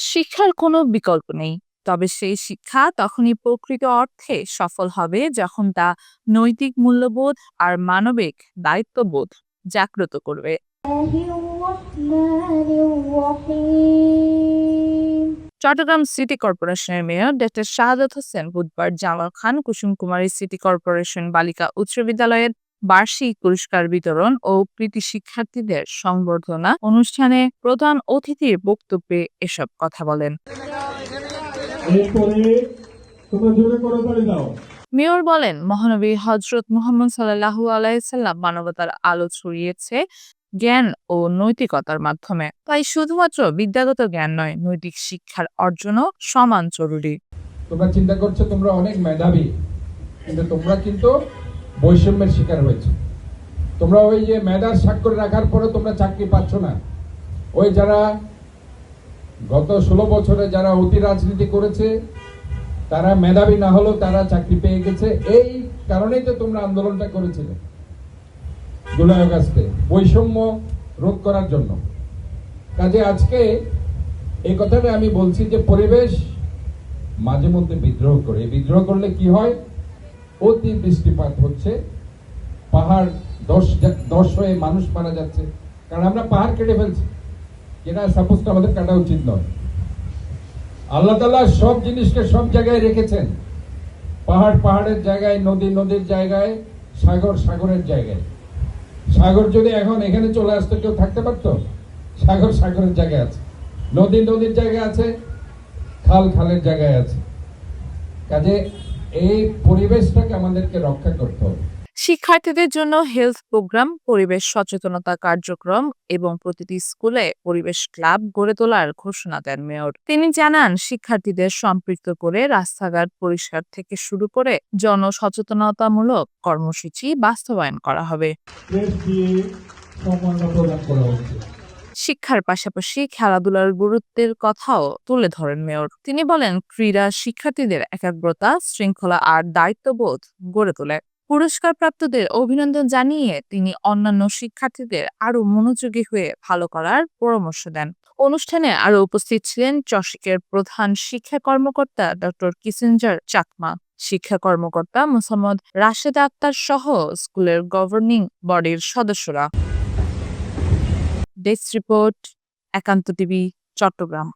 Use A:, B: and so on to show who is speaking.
A: শিক্ষার কোনো বিকল্প নেই। তবে সেই শিক্ষা তখনই প্রকৃত অর্থে সফল হবে যখন তা নৈতিক মূল্যবোধ আর মানবিক দায়িত্ববোধ জাগ্রত করবে। চট্টগ্রাম সিটি কর্পোরেশনের মেয়র ডক্টর শাহাদত হোসেন বুধবার জামাল খান কুসুম কুমারী সিটি কর্পোরেশন বালিকা উচ্চ বিদ্যালয়ের বার্ষিক পুরস্কার বিতরণ ও কৃতি শিক্ষার্থীদের সংবর্ধনা অনুষ্ঠানে প্রধান অতিথির বক্তব্যে এসব কথা বলেন। মেয়র বলেন, মহানবী হজরত মুহাম্মদ সাল্লাহু আলাইসাল্লাম মানবতার আলো ছড়িয়েছে জ্ঞান ও নৈতিকতার মাধ্যমে। তাই শুধুমাত্র বিদ্যাগত জ্ঞান নয়, নৈতিক শিক্ষার অর্জনও সমান জরুরি।
B: তোমরা চিন্তা করছ, তোমরা অনেক মেধাবী, কিন্তু তোমরা কিন্তু বৈষম্যের শিকার হয়েছে। তোমরা ওই যে মেধার স্বাক্ষর রাখার পরে তোমরা চাকরি পাচ্ছ না। ওই যারা গত ষোলো বছরে যারা অতি রাজনীতি করেছে, তারা মেধাবী না হলেও তারা চাকরি পেয়ে গেছে। এই কারণেই তো তোমরা আন্দোলনটা করেছিলে। জুলাই আগস্টে বৈষম্য রোধ করার জন্য। কাজে আজকে এই কথাটা আমি বলছি যে পরিবেশ মাঝে মধ্যে বিদ্রোহ করে। বিদ্রোহ করলে কি হয়? অতি বৃষ্টিপাত হচ্ছে। পাহাড় দশ দশ হয়ে মানুষ মারা যাচ্ছে। কারণ আমরা পাহাড় কেটে ফেলছি। যেটা সাপোজ আমাদের কাটা উচিত নয়। আল্লাহ তালা সব জিনিসকে সব জায়গায় রেখেছেন। পাহাড় পাহাড়ের জায়গায়, নদী নদীর জায়গায়, সাগর সাগরের জায়গায়। সাগর যদি এখন এখানে চলে আসতো, কেউ থাকতে পারত? সাগর সাগরের জায়গায় আছে। নদী নদীর জায়গায় আছে, খাল খালের জায়গায় আছে। কাজে এই পরিবেশটাকে আমাদেরকে রক্ষা করতে হবে।
A: শিক্ষার্থীদের জন্য হেলথ প্রোগ্রাম পরিবেশ সচেতনতা কার্যক্রম এবং প্রতিটি স্কুলে পরিবেশ ক্লাব গড়ে তোলার ঘোষণা দেন মেয়র। তিনি জানান শিক্ষার্থীদের সম্পৃক্ত করে রাস্তাঘাট পরিষ্কার থেকে শুরু করে জনসচেতনতামূলক কর্মসূচি বাস্তবায়ন করা হবে। শিক্ষার পাশাপাশি খেলাধুলার গুরুত্বের কথাও তুলে ধরেন মেয়র। তিনি বলেন, ক্রীড়া শিক্ষার্থীদের একাগ্রতা, শৃঙ্খলা আর দায়িত্ববোধ গড়ে তোলে। পুরস্কার প্রাপ্তদের অভিনন্দন জানিয়ে তিনি অন্যান্য শিক্ষার্থীদের আরও মনোযোগী হয়ে ভালো করার পরামর্শ দেন। অনুষ্ঠানে আরও উপস্থিত ছিলেন চশিকের প্রধান শিক্ষা কর্মকর্তা ডক্টর কিসেঞ্জার চাকমা, শিক্ষা কর্মকর্তা মোসাম্মদ রাশেদ আক্তার সহ স্কুলের গভর্নিং বডির সদস্যরা। Desk report Ekanta TV Chattogram.